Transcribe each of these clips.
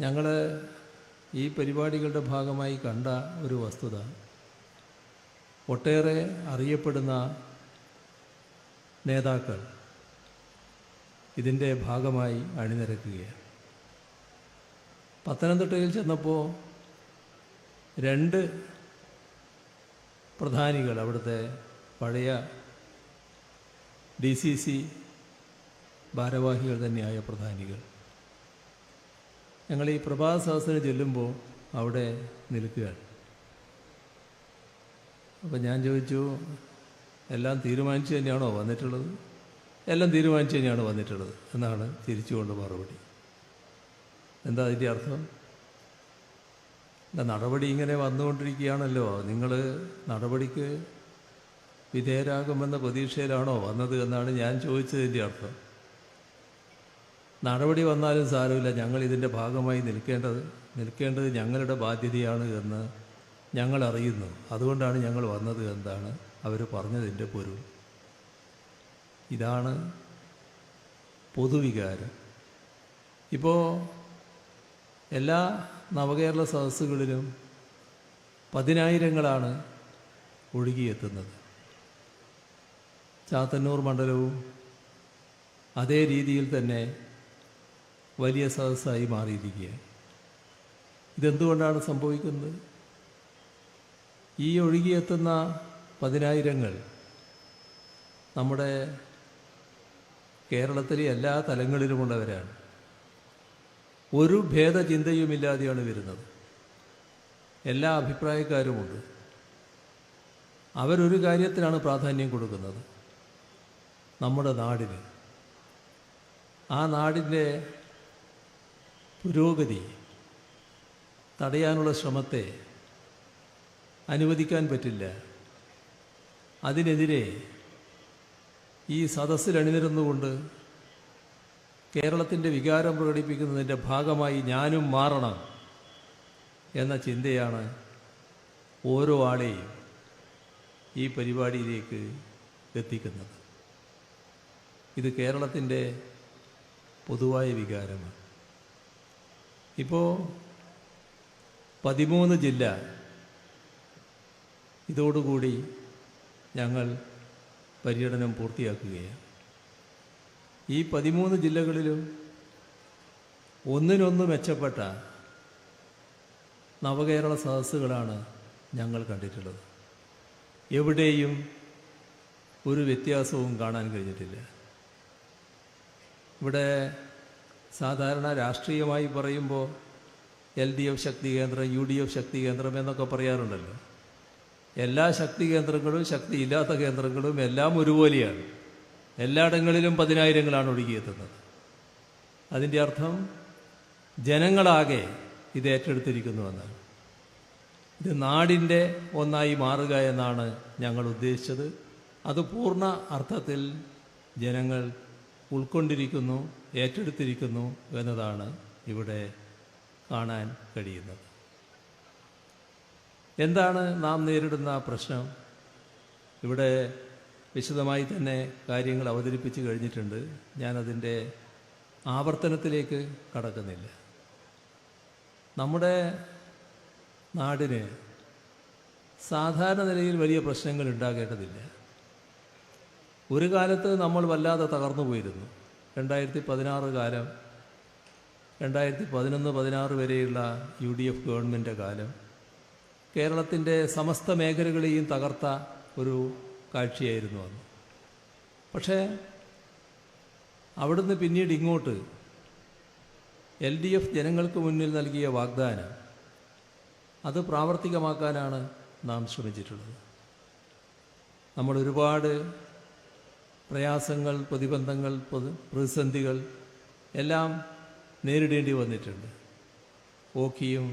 ഞങ്ങൾ ഈ പരിപാടികളുടെ ഭാഗമായി കണ്ട ഒരു വസ്തുത. ഒട്ടേറെ അറിയപ്പെടുന്ന നേതാക്കൾ ഇതിന്റെ ഭാഗമായി അണിനിരക്കുകയാണ്. പത്തനംതിട്ടയിൽ ചെന്നപ്പോൾ രണ്ട് പ്രധാനികൾ അവിടുത്തെ പഴയ ഡി സി സി ഭാരവാഹികൾ തന്നെയായ പ്രധാനികൾ ഞങ്ങൾ ഈ പ്രഭാത സഹസ്രം ചെല്ലുമ്പോൾ അവിടെ നിൽക്കുക അപ്പം ഞാൻ ചോദിച്ചു എല്ലാം തീരുമാനിച്ചു തന്നെയാണോ വന്നിട്ടുള്ളത്? എല്ലാം തീരുമാനിച്ചു തന്നെയാണ് വന്നിട്ടുള്ളത് എന്നാണ് തിരിച്ചുകൊണ്ട് മറുപടി. എന്താ അതിന്റെ അർത്ഥം? എന്താ നടപടി ഇങ്ങനെ വന്നുകൊണ്ടിരിക്കുകയാണല്ലോ. നിങ്ങൾ നടപടിക്ക് വിധേയരാകുമെന്ന പ്രതീക്ഷയിലാണോ വന്നത് എന്നാണ് ഞാൻ ചോദിച്ചതിന്റെ അർത്ഥം. നടപടി വന്നാലും സാരമില്ല. ഞങ്ങൾ ഇതിന്റെ ഭാഗമായി നിൽക്കേണ്ടത് നിൽക്കേണ്ടത് ഞങ്ങളുടെ ബാധ്യതയാണ് എന്ന് ഞങ്ങൾ അറിയുന്നു. അതുകൊണ്ടാണ് ഞങ്ങൾ വന്നത് എന്നാണ് അവർ പറഞ്ഞതിന്റെ പൊരുൾ. ഇതാണ് പൊതുവികാരം. ഇപ്പോൾ എല്ലാ നവകേരള സദസ്സുകളിലും പതിനായിരങ്ങളാണ് ഒഴുകിയെത്തുന്നത്. ചാത്തന്നൂർ മണ്ഡലവും അതേ രീതിയിൽ തന്നെ വലിയ സദസ്സായി മാറിയിരിക്കുകയാണ്. ഇതെന്തുകൊണ്ടാണ് സംഭവിക്കുന്നത്? ഈ ഒഴുകിയെത്തുന്ന പതിനായിരങ്ങൾ നമ്മുടെ കേരളത്തിലെ എല്ലാ തലങ്ങളിലുമുള്ളവരാണ്. ഒരു ഭേദചിന്തയുമില്ലാതെയാണ് വരുന്നത്. എല്ലാ അഭിപ്രായക്കാരുമുണ്ട്. അവരൊരു കാര്യത്തിനാണ് പ്രാധാന്യം കൊടുക്കുന്നത്. നമ്മുടെ നാടിന്. ആ നാടിന്റെ പുരോഗതി തടയാനുള്ള ശ്രമത്തെ അനുവദിക്കാൻ പറ്റില്ല. അതിനെതിരെ ഈ സദസ്സിൽ അണിനിരുന്നുകൊണ്ട് കേരളത്തിന്റെ വികാരം പ്രകടിപ്പിക്കുന്നതിന്റെ ഭാഗമായി ഞാനും മാറണം എന്ന ചിന്തയാണ് ഓരോ ആളെയും ഈ പരിപാടിയിലേക്ക് എത്തിക്കുന്നത്. ഇത് കേരളത്തിന്റെ പൊതുവായ വികാരമാണ്. ഇപ്പോൾ പതിമൂന്ന് ജില്ല ഇതോടുകൂടി ഞങ്ങൾ പര്യടനം പൂർത്തിയാക്കുകയാണ്. ഈ പതിമൂന്ന് ജില്ലകളിലും ഒന്നിനൊന്ന് മെച്ചപ്പെട്ട നവകേരള സദസ്സുകളാണ് ഞങ്ങൾ കണ്ടിട്ടുള്ളത്. എവിടെയും ഒരു വ്യത്യാസവും കാണാൻ കഴിഞ്ഞിട്ടില്ല. ഇവിടെ സാധാരണ രാഷ്ട്രീയമായി പറയുമ്പോൾ എൽ ഡി എഫ് ശക്തി കേന്ദ്രം യു ഡി എഫ് ശക്തി കേന്ദ്രം എന്നൊക്കെ പറയാറുണ്ടല്ലോ. എല്ലാ ശക്തി കേന്ദ്രങ്ങളും ശക്തിയില്ലാത്ത കേന്ദ്രങ്ങളും എല്ലാം ഒരുപോലെയാണ്. എല്ലായിടങ്ങളിലും പതിനായിരങ്ങളാണ് ഒഴുകിയെത്തുന്നത്. അതിന്റെ അർത്ഥം ജനങ്ങളാകെ ഇത് ഏറ്റെടുത്തിരിക്കുന്നുവെന്നാണ്. ഇത് നാടിന്റെ ഒന്നായി മാറുക എന്നാണ് ഞങ്ങൾ ഉദ്ദേശിച്ചത്. അത് പൂർണ അർത്ഥത്തിൽ ജനങ്ങൾ ഉൾക്കൊണ്ടിരിക്കുന്നു. ഏറ്റെടുത്തിരിക്കുന്നു എന്നതാണ് ഇവിടെ കാണാൻ കഴിയുന്നത്. എന്താണ് നാം നേരിടുന്ന പ്രശ്നം? ഇവിടെ വിശദമായി തന്നെ കാര്യങ്ങൾ അവതരിപ്പിച്ച് കഴിഞ്ഞിട്ടുണ്ട്. ഞാനതിന്റെ ആവർത്തനത്തിലേക്ക് കടക്കുന്നില്ല. നമ്മുടെ നാടിന് സാധാരണ നിലയിൽ വലിയ പ്രശ്നങ്ങൾ ഉണ്ടാകേണ്ടതില്ല. ഒരു കാലത്ത് നമ്മൾ വല്ലാതെ തകർന്നു പോയിരുന്നു. രണ്ടായിരത്തി പതിനാറ് കാലം രണ്ടായിരത്തി പതിനൊന്ന് പതിനാറ് വരെയുള്ള യു ഡി എഫ് ഗവൺമെന്റ് കാലം. കേരളത്തിന്റെ സമസ്ത മേഖലകളെയും തകർത്ത ഒരു കാഴ്ചയായിരുന്നു അന്ന് പക്ഷേ അവിടുന്ന് പിന്നീട് ഇങ്ങോട്ട് എൽ ഡി എഫ് ജനങ്ങൾക്ക് മുന്നിൽ നൽകിയ വാഗ്ദാനം അത് പ്രാവർത്തികമാക്കാനാണ് നാം ശ്രമിച്ചിട്ടുള്ളത്. നമ്മൾ ഒരുപാട് പ്രയാസങ്ങൾ പ്രതിബന്ധങ്ങൾ പ്രതിസന്ധികൾ എല്ലാം നേരിടേണ്ടി വന്നിട്ടുണ്ട്. ഓക്കിയും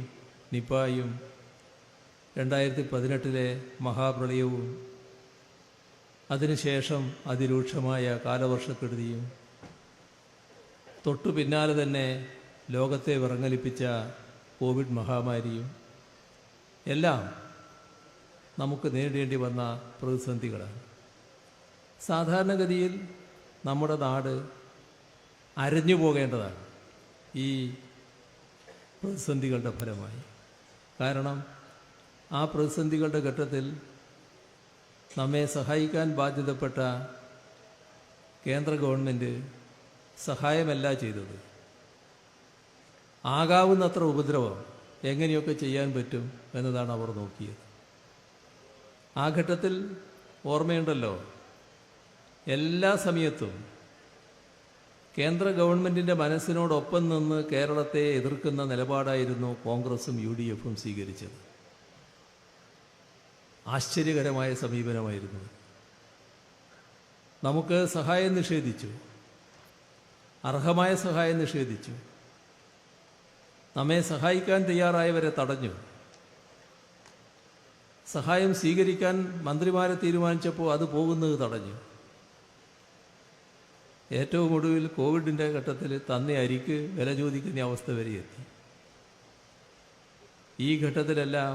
നിപ്പായും രണ്ടായിരത്തി പതിനെട്ടിലെ മഹാപ്രളയവും അതിനുശേഷം അതിരൂക്ഷമായ കാലവർഷക്കെടുതിയും തൊട്ടു പിന്നാലെ തന്നെ ലോകത്തെ വിറങ്ങലിപ്പിച്ച കോവിഡ് മഹാമാരിയും എല്ലാം നമുക്ക് നേരിടേണ്ടി വന്ന പ്രതിസന്ധികളാണ്. സാധാരണഗതിയിൽ നമ്മുടെ നാട് അരഞ്ഞു പോകേണ്ടതാണ് ഈ പ്രതിസന്ധികളുടെ ഫലമായി. കാരണം ആ പ്രതിസന്ധികളുടെ ഘട്ടത്തിൽ നമ്മെ സഹായിക്കാൻ ബാധ്യതപ്പെട്ട കേന്ദ്ര ഗവൺമെന്റ് സഹായമല്ല ചെയ്തത്. ആകാവുന്നത്ര ഉപദ്രവം എങ്ങനെയൊക്കെ ചെയ്യാൻ പറ്റും എന്നതാണ് അവർ നോക്കിയത്. ആ ഘട്ടത്തിൽ ഓർമ്മയുണ്ടല്ലോ എല്ലാ സമയത്തും കേന്ദ്ര ഗവൺമെന്റിന്റെ മനസ്സിനോടൊപ്പം നിന്ന് കേരളത്തെ എതിർക്കുന്ന നിലപാടായിരുന്നു കോൺഗ്രസും യു ഡി എഫും സ്വീകരിച്ചത്. ആശ്ചര്യകരമായ സമീപനമായിരുന്നു. നമുക്ക് സഹായം നിഷേധിച്ചു. അർഹമായ സഹായം നിഷേധിച്ചു. നമ്മെ സഹായിക്കാൻ തയ്യാറായവരെ തടഞ്ഞു. സഹായം സ്വീകരിക്കാൻ മന്ത്രിമാരെ തീരുമാനിച്ചപ്പോൾ അത് പോകുന്നത് തടഞ്ഞു. ഏറ്റവും ഒടുവിൽ കോവിഡിന്റെ ഘട്ടത്തിൽ തന്നെ അരിക്ക് വില ചോദിക്കുന്ന അവസ്ഥ വരെ എത്തി. ഈ ഘട്ടത്തിലെല്ലാം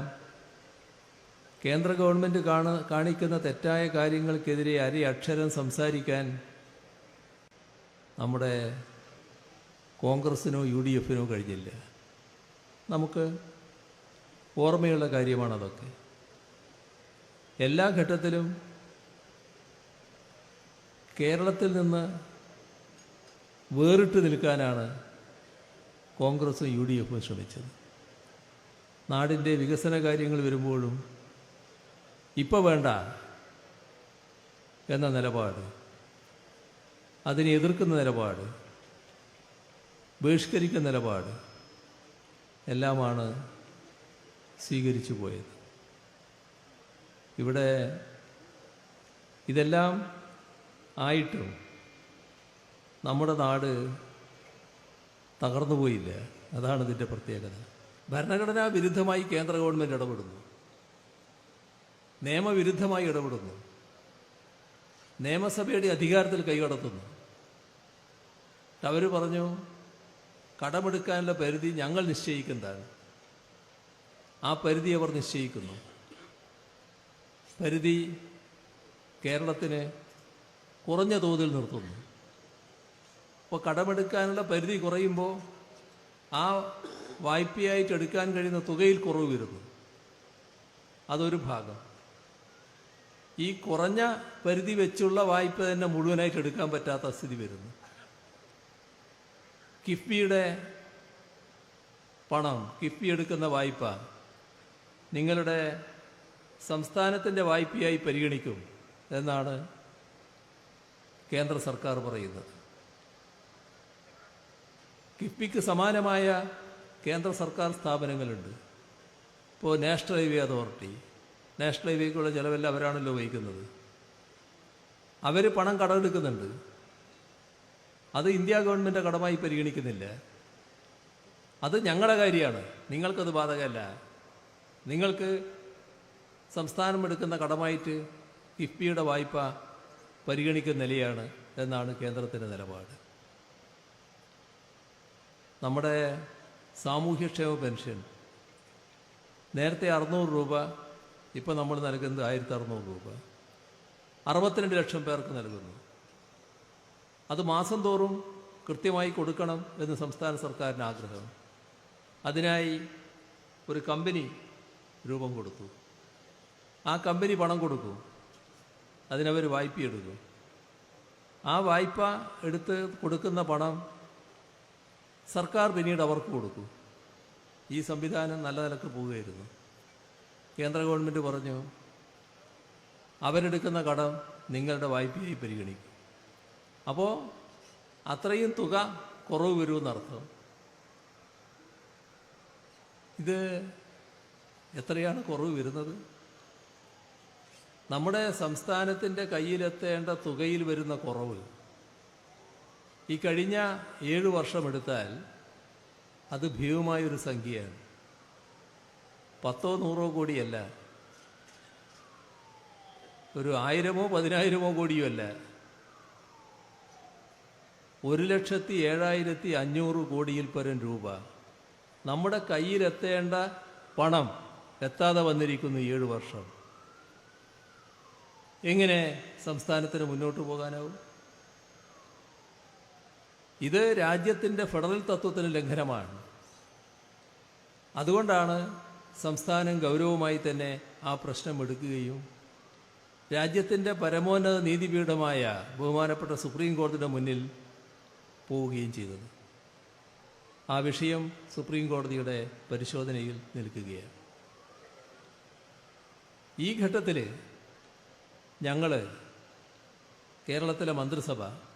കേന്ദ്ര ഗവൺമെന്റ് കാണ കാണിക്കുന്ന തെറ്റായ കാര്യങ്ങൾക്കെതിരെ അരി അക്ഷരം സംസാരിക്കാൻ നമ്മുടെ കോൺഗ്രസിനോ യു ഡി എഫിനോ കഴിഞ്ഞില്ല. നമുക്ക് ഓർമ്മയുള്ള കാര്യമാണതൊക്കെ. എല്ലാ ഘട്ടത്തിലും കേരളത്തിൽ നിന്ന് വേറിട്ട് നിൽക്കാനാണ് കോൺഗ്രസും യു ഡി എഫും ശ്രമിച്ചത്. നാടിന്റെ വികസന കാര്യങ്ങൾ വരുമ്പോഴും ഇപ്പോൾ വേണ്ട എന്ന നിലപാട് അതിനെ എതിർക്കുന്ന നിലപാട് ബഹിഷ്കരിക്കുന്ന നിലപാട് എല്ലാമാണ് സ്വീകരിച്ചു പോയത്. ഇവിടെ ഇതെല്ലാം ആയിട്ടും നമ്മുടെ നാട് തകർന്നു പോയില്ല. അതാണ് ഇതിന്റെ പ്രത്യേകത. ഭരണഘടനാ വിരുദ്ധമായി കേന്ദ്ര ഗവൺമെന്റ് ഇടപെടുന്നു. നിയമവിരുദ്ധമായി ഇടപെടുന്നു. നിയമസഭയുടെ അധികാരത്തിൽ കൈകടത്തുന്നു. അവർ പറഞ്ഞു കടമെടുക്കാനുള്ള പരിധി ഞങ്ങൾ നിശ്ചയിക്കുന്നതാണ്. ആ പരിധി അവർ നിശ്ചയിക്കുന്നു. പരിധി കേരളത്തിന് കുറഞ്ഞ തോതിൽ നിർത്തുന്നു. അപ്പോൾ കടമെടുക്കാനുള്ള പരിധി കുറയുമ്പോൾ ആ വായ്പയായിട്ട് എടുക്കാൻ കഴിയുന്ന തുകയിൽ കുറവ് വരുന്നു. അതൊരു ഭാഗം. ഈ കുറഞ്ഞ പരിധി വെച്ചുള്ള വായ്പ തന്നെ മുഴുവനായിട്ട് എടുക്കാൻ പറ്റാത്ത സ്ഥിതി വരുന്നു. കിഫ്ബിയുടെ പണം കിഫ്ബി എടുക്കുന്ന വായ്പ നിങ്ങളുടെ സംസ്ഥാനത്തിന്റെ വായ്പയായി പരിഗണിക്കും എന്നാണ് കേന്ദ്ര സർക്കാർ പറയുന്നത്. കിഫ്ബിക്ക് സമാനമായ കേന്ദ്ര സർക്കാർ സ്ഥാപനങ്ങളുണ്ട്. ഇപ്പോൾ നാഷണൽ ഹൈവേ അതോറിറ്റി നാഷണൽ ഹൈവേക്കുള്ള ചിലവെല്ലാം അവരാണല്ലോ വഹിക്കുന്നത്. അവർ പണം കടമെടുക്കുന്നുണ്ട്. അത് ഇന്ത്യ ഗവൺമെന്റ് കടമായി പരിഗണിക്കുന്നില്ല. അത് ഞങ്ങളുടെ കാര്യമാണ്. നിങ്ങൾക്കത് ബാധകമല്ല. നിങ്ങൾക്ക് സംസ്ഥാനം എടുക്കുന്ന കടമായിട്ട് കിഫ്ബിയുടെ വായ്പ പരിഗണിക്കുന്ന നിലയാണ് എന്നാണ് കേന്ദ്രത്തിന്റെ നിലപാട്. നമ്മുടെ സാമൂഹ്യക്ഷേമ പെൻഷൻ. നേരത്തെ അറുന്നൂറ് രൂപ ഇപ്പോൾ നമ്മൾ നൽകുന്നത് ആയിരത്തി അറുന്നൂറ് രൂപ. അറുപത്തിരണ്ട് ലക്ഷം പേർക്ക് നൽകുന്നു. അത് മാസം തോറും കൃത്യമായി കൊടുക്കണം എന്ന് സംസ്ഥാന സർക്കാരിന് ആഗ്രഹം. അതിനായി ഒരു കമ്പനി രൂപം കൊടുത്തു. ആ കമ്പനി പണം കൊടുക്കും. അതിനവർ വായ്പ എടുക്കും ആ വായ്പ എടുത്ത് കൊടുക്കുന്ന പണം സർക്കാർ പിന്നീട് അവർക്ക് കൊടുക്കും ഈ സംവിധാനം നല്ല നിലയ്ക്ക് പോവുകയായിരുന്നു. കേന്ദ്ര ഗവൺമെന്റ് പറഞ്ഞു അവരെടുക്കുന്ന കടം നിങ്ങളുടെ വായ്പയായി പരിഗണിക്കും. അപ്പോൾ അത്രയും തുക കുറവ് വരുമെന്നർത്ഥം ഇത് എത്രയാണ് കുറവ് വരുന്നത്? നമ്മുടെ സംസ്ഥാനത്തിന്റെ കയ്യിലെത്തേണ്ട തുകയിൽ വരുന്ന കുറവ് ഈ കഴിഞ്ഞ ഏഴ് വർഷമെടുത്താൽ അത് ഭീമമായൊരു സംഖ്യയാണ്. പത്തോ നൂറോ കോടിയല്ല. ഒരു ആയിരമോ പതിനായിരമോ കോടിയോ അല്ല ഒരു ലക്ഷത്തി ഏഴായിരത്തി അഞ്ഞൂറ് കോടിയിൽ പരം രൂപ. നമ്മുടെ കയ്യിലെത്തേണ്ട പണം എത്താതെ വന്നിരിക്കുന്നു ഏഴ് വർഷം. എങ്ങനെ സംസ്ഥാനത്തിന് മുന്നോട്ട് പോകാനാവും? ഇത് രാജ്യത്തിന്റെ ഫെഡറൽ തത്വത്തിന് ലംഘനമാണ്. അതുകൊണ്ടാണ് സംസ്ഥാനം ഗൗരവമായി തന്നെ ആ പ്രശ്നം എടുക്കുകയും രാജ്യത്തിന്റെ പരമോന്നത നീതിപീഠമായ ബഹുമാനപ്പെട്ട സുപ്രീം കോടതിയുടെ മുന്നിൽ പോവുകയും ചെയ്തത്. ആ വിഷയം സുപ്രീം കോടതിയുടെ പരിശോധനയിൽ നിൽക്കുകയാണ്. ഈ ഘട്ടത്തിൽ ഞങ്ങൾ കേരളത്തിലെ മന്ത്രിസഭ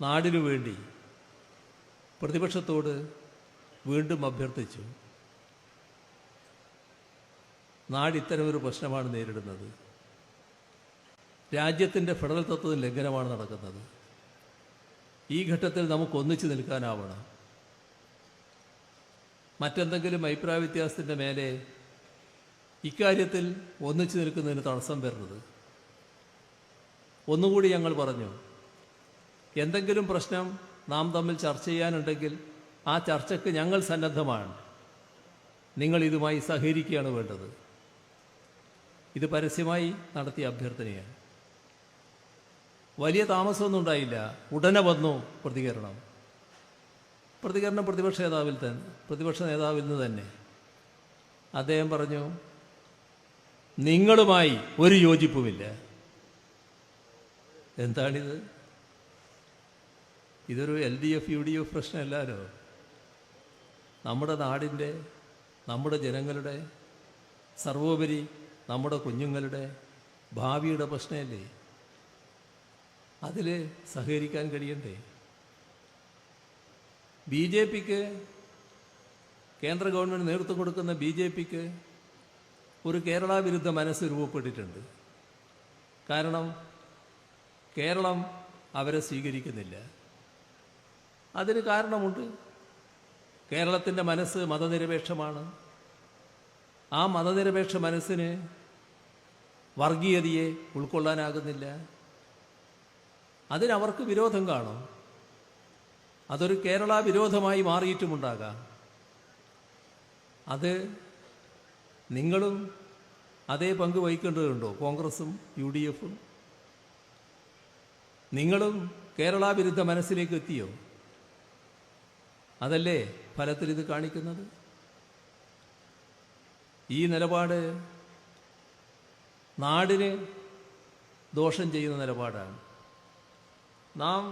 നാടിനു വേണ്ടി പ്രതിപക്ഷത്തോട് വീണ്ടും അഭ്യർത്ഥിച്ചു. നാട് ഇത്തരമൊരു പ്രശ്നമാണ് നേരിടുന്നത്. രാജ്യത്തിന്റെ ഫെഡറൽ തത്വത്തിന് ലംഘനമാണ് നടക്കുന്നത്. ഈ ഘട്ടത്തിൽ നമുക്ക് ഒന്നിച്ചു നിൽക്കാനാവണം. മറ്റെന്തെങ്കിലും അഭിപ്രായ വ്യത്യാസത്തിന്റെ മേലെ ഇക്കാര്യത്തിൽ ഒന്നിച്ചു നിൽക്കുന്നതിന് തടസ്സം വരുന്നത്. ഒന്നുകൂടി ഞങ്ങൾ പറഞ്ഞു. എന്തെങ്കിലും പ്രശ്നം നാം തമ്മിൽ ചർച്ച ചെയ്യാനുണ്ടെങ്കിൽ ആ ചർച്ചയ്ക്ക് ഞങ്ങൾ സന്നദ്ധമാണ്. നിങ്ങൾ ഇതുമായി സഹകരിക്കുകയാണ് വേണ്ടത്. ഇത് പരസ്യമായി നടത്തിയ അഭ്യർത്ഥനയാണ്. വലിയ താമസമൊന്നും ഉണ്ടായില്ല. ഉടനെ വന്നു പ്രതികരണം. പ്രതികരണം പ്രതിപക്ഷ നേതാവിൽ തന്നെ പ്രതിപക്ഷ നേതാവിൽ നിന്ന് തന്നെ. അദ്ദേഹം പറഞ്ഞു നിങ്ങളുമായി ഒരു യോജിപ്പുമില്ല. എന്താണിത്? ഇതൊരു L D F U D F പ്രശ്നമല്ലല്ലോ നമ്മുടെ നാടിന്റെ നമ്മുടെ ജനങ്ങളുടെ സർവോപരി നമ്മുടെ കുഞ്ഞുങ്ങളുടെ ഭാവിയുടെ പ്രശ്നമല്ലേ? അതിൽ സഹകരിക്കാൻ കഴിയണ്ടേ? ബി ജെ പിക്ക് കേന്ദ്ര ഗവൺമെന്റ് നേതൃത്വം കൊടുക്കുന്ന ബി ജെ പിക്ക് ഒരു കേരള വിരുദ്ധ മനസ്സ് രൂപപ്പെട്ടിട്ടുണ്ട്. കാരണം കേരളം അവരെ സ്വീകരിക്കുന്നില്ല. അതിന് കാരണമുണ്ട്. കേരളത്തിന്റെ മനസ്സ് മതനിരപേക്ഷമാണ്. ആ മതനിരപേക്ഷ മനസ്സിന് വർഗീയതയെ ഉൾക്കൊള്ളാനാകുന്നില്ല. അതിനവർക്ക് വിരോധം കാണും. അതൊരു കേരള വിരോധമായി മാറിയിട്ടുമുണ്ടാകാം. അത് നിങ്ങളും അതേ പങ്ക് വഹിക്കേണ്ടതുണ്ടോ? കോൺഗ്രസും യു ഡി എഫും നിങ്ങളും കേരള വിരുദ്ധ മനസ്സിലേക്ക് എത്തിയോ അതല്ലേ ഫലത്തിൽ ഇത് കാണിക്കുന്നത്? ഈ നിലപാട് നാടിന് ദോഷം ചെയ്യുന്ന നിലപാടാണ്. നാം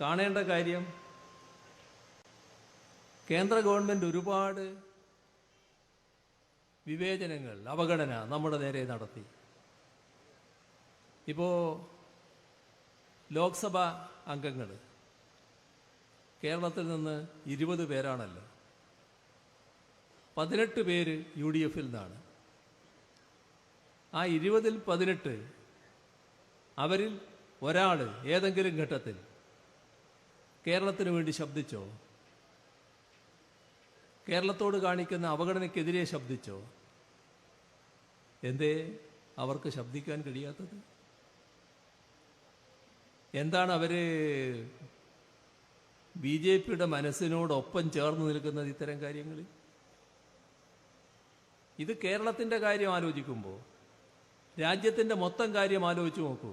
കാണേണ്ട കാര്യം കേന്ദ്ര ഗവൺമെന്റ് ഒരുപാട് വിവേചനങ്ങൾ അവഗണന നമ്മുടെ നേരെ നടത്തി. ഇപ്പോൾ ലോക്സഭ അംഗങ്ങൾ കേരളത്തിൽ നിന്ന് ഇരുപത് പേരാണല്ലോ. പതിനെട്ട് പേര് യു ഡി എഫിൽ നിന്നാണ്. ആ ഇരുപതിൽ പതിനെട്ട് അവരിൽ ഒരാൾ ഏതെങ്കിലും ഘട്ടത്തിൽ കേരളത്തിന് വേണ്ടി ശബ്ദിച്ചോ? കേരളത്തോട് കാണിക്കുന്ന അവഗണനയ്ക്കെതിരെ ശബ്ദിച്ചോ? എന്തേ? അവർക്ക് ശബ്ദിക്കാൻ കഴിയാത്തത്? എന്താണ് അവർ ബി ജെ പിയുടെ മനസ്സിനോടൊപ്പം ചേർന്ന് നിൽക്കുന്നത് ഇത്തരം കാര്യങ്ങളിൽ ഇത് കേരളത്തിന്റെ കാര്യം ആലോചിക്കുമ്പോൾ രാജ്യത്തിന്റെ മൊത്തം കാര്യം ആലോചിച്ച് നോക്കൂ.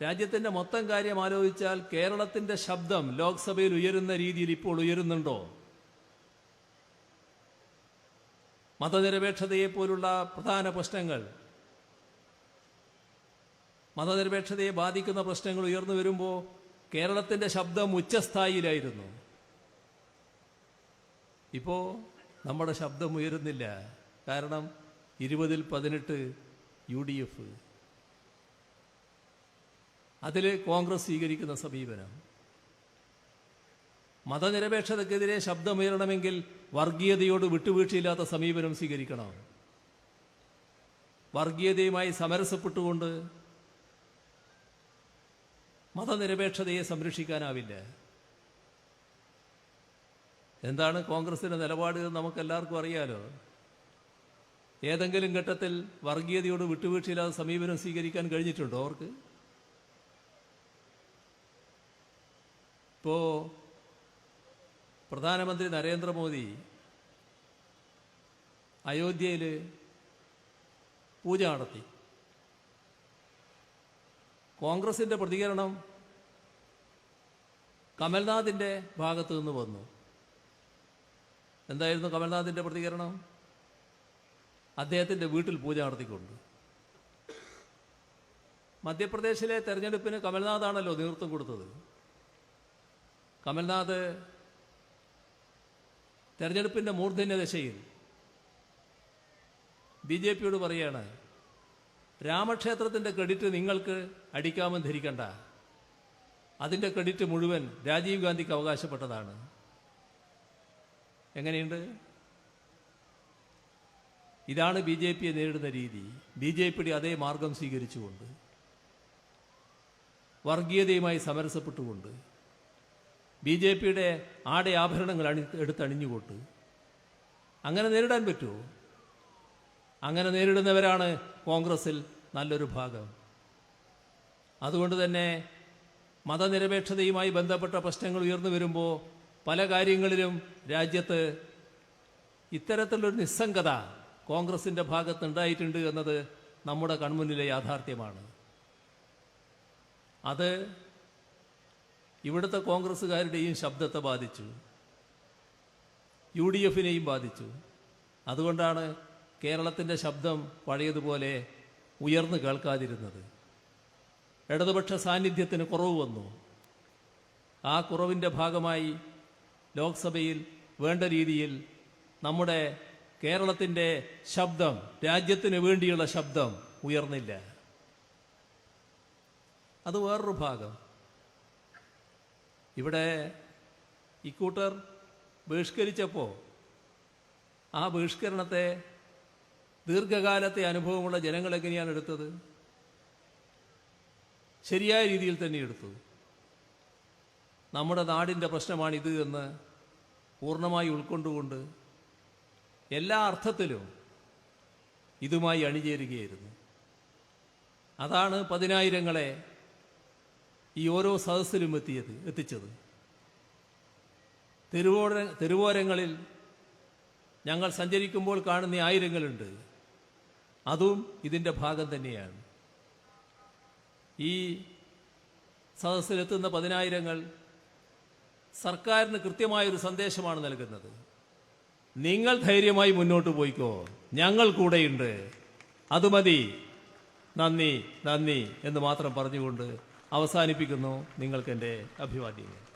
രാജ്യത്തിന്റെ മൊത്തം കാര്യം ആലോചിച്ചാൽ കേരളത്തിന്റെ ശബ്ദം ലോക്സഭയിൽ ഉയരുന്ന രീതിയിൽ ഇപ്പോൾ ഉയരുന്നുണ്ടോ? മതനിരപേക്ഷതയെപ്പോലുള്ള പ്രധാന പ്രശ്നങ്ങൾ മതനിരപേക്ഷതയെ ബാധിക്കുന്ന പ്രശ്നങ്ങൾ ഉയർന്നു വരുമ്പോൾ കേരളത്തിന്റെ ശബ്ദം ഉച്ചസ്ഥായിലായിരുന്നു ഇപ്പോൾ നമ്മുടെ ശബ്ദം ഉയരുന്നില്ല. കാരണം ഇരുപതിൽ പതിനെട്ട് യു ഡി എഫ് അതിൽ കോൺഗ്രസ് സ്വീകരിക്കുന്ന സമീപനം. മതനിരപേക്ഷതക്കെതിരെ ശബ്ദമുയരണമെങ്കിൽ വർഗീയതയോട് വിട്ടുവീഴ്ചയില്ലാത്ത സമീപനം സ്വീകരിക്കണം. വർഗീയതയുമായി സമരസപ്പെട്ടുകൊണ്ട് മതനിരപേക്ഷതയെ സംരക്ഷിക്കാനാവില്ല. എന്താണ് കോൺഗ്രസിന്റെ നിലപാട് നമുക്കെല്ലാവർക്കും അറിയാലോ? ഏതെങ്കിലും ഘട്ടത്തിൽ വർഗീയതയോട് വിട്ടുവീഴ്ചയില്ലാതെ സമീപനം സ്വീകരിക്കാൻ കഴിഞ്ഞിട്ടുണ്ടോ അവർക്ക്? ഇപ്പോ പ്രധാനമന്ത്രി നരേന്ദ്രമോദി അയോധ്യയിൽ പൂജ നടത്തി. കോൺഗ്രസിന്റെ പ്രതികരണം കമൽനാഥിന്റെ ഭാഗത്തു നിന്ന് വന്നു. എന്തായിരുന്നു കമൽനാഥിന്റെ പ്രതികരണം? അദ്ദേഹത്തിന്റെ വീട്ടിൽ പൂജ നടത്തിക്കൊണ്ട്. മധ്യപ്രദേശിലെ തെരഞ്ഞെടുപ്പിന് കമൽനാഥാണല്ലോ നേതൃത്വം കൊടുത്തത്. കമൽനാഥ് തെരഞ്ഞെടുപ്പിന്റെ മൂർധന്യ ദശയിൽ ബി ജെ പിയോട് പറയാണ് രാമക്ഷേത്രത്തിന്റെ ക്രെഡിറ്റ് നിങ്ങൾക്ക് അടിക്കാമെന്ന് ധരിക്കണ്ട. അതിന്റെ ക്രെഡിറ്റ് മുഴുവൻ രാജീവ് ഗാന്ധിക്ക് അവകാശപ്പെട്ടതാണ്. എങ്ങനെയുണ്ട്? ഇതാണ് ബി ജെ പിയെ നേരിടുന്ന രീതി. ബി ജെ പിയുടെ അതേ മാർഗം സ്വീകരിച്ചുകൊണ്ട് വർഗീയതയുമായി സമരസപ്പെട്ടുകൊണ്ട് ബി ജെ പിയുടെ ആടെ ആഭരണങ്ങൾ അണി എടുത്തണിഞ്ഞുകൊണ്ട് അങ്ങനെ നേരിടാൻ പറ്റുമോ? അങ്ങനെ നേരിടുന്നവരാണ് കോൺഗ്രസിൽ നല്ലൊരു ഭാഗം. അതുകൊണ്ട് തന്നെ മതനിരപേക്ഷതയുമായി ബന്ധപ്പെട്ട പ്രശ്നങ്ങൾ ഉയർന്നു വരുമ്പോൾ പല കാര്യങ്ങളിലും രാജ്യത്ത് ഇത്തരത്തിലൊരു നിസ്സംഗത കോൺഗ്രസിന്റെ ഭാഗത്ത് ഉണ്ടായിട്ടുണ്ട് എന്നത് നമ്മുടെ കൺമുന്നിലെ യാഥാർത്ഥ്യമാണ്. അത് ഇവിടുത്തെ കോൺഗ്രസ്സുകാരുടെയും ശബ്ദത്തെ ബാധിച്ചു. യു ഡി എഫിനെയും ബാധിച്ചു. അതുകൊണ്ടാണ് കേരളത്തിന്റെ ശബ്ദം പഴയതുപോലെ ഉയർന്നു കേൾക്കാതിരുന്നത്. ഇടതുപക്ഷ സാന്നിധ്യത്തിന് കുറവ് വന്നു. ആ കുറവിന്റെ ഭാഗമായി ലോക്സഭയിൽ വേണ്ട രീതിയിൽ നമ്മുടെ കേരളത്തിന്റെ ശബ്ദം രാജ്യത്തിന് വേണ്ടിയുള്ള ശബ്ദം ഉയർന്നില്ല. അത് വേറൊരു ഭാഗം. ഇവിടെ ഇക്കൂട്ടർ ബഹിഷ്കരിച്ചപ്പോൾ ആ ബഹിഷ്കരണത്തെ ദീർഘകാലത്തെ അനുഭവമുള്ള ജനങ്ങൾ എങ്ങനെയാണ് എടുത്തത്? ശരിയായ രീതിയിൽ തന്നെ എടുത്തു. നമ്മുടെ നാടിന്റെ പ്രശ്നമാണിത് എന്ന് പൂർണമായി ഉൾക്കൊണ്ടുകൊണ്ട് എല്ലാ അർത്ഥത്തിലും ഇതുമായി അണിചേരുകയായിരുന്നു. അതാണ് പതിനായിരങ്ങളെ ഈ ഓരോ സദസ്സിലും എത്തിയത് എത്തിച്ചത്. തെരുവോര തെരുവോരങ്ങളിൽ ഞങ്ങൾ സഞ്ചരിക്കുമ്പോൾ കാണുന്ന ആയിരങ്ങളുണ്ട്. അതും ഇതിന്റെ ഭാഗം തന്നെയാണ്. ഈ സദസ്സിലെത്തുന്ന പതിനായിരങ്ങൾ സർക്കാരിന് കൃത്യമായൊരു സന്ദേശമാണ് നൽകുന്നത്. നിങ്ങൾ ധൈര്യമായി മുന്നോട്ട് പോയിക്കോ. ഞങ്ങൾ കൂടെയുണ്ട്. അത് മതി. നന്ദി നന്ദി എന്ന് മാത്രം പറഞ്ഞുകൊണ്ട് അവസാനിപ്പിക്കുന്നു. നിങ്ങൾക്കെന്റെ അഭിവാദ്യങ്ങൾ.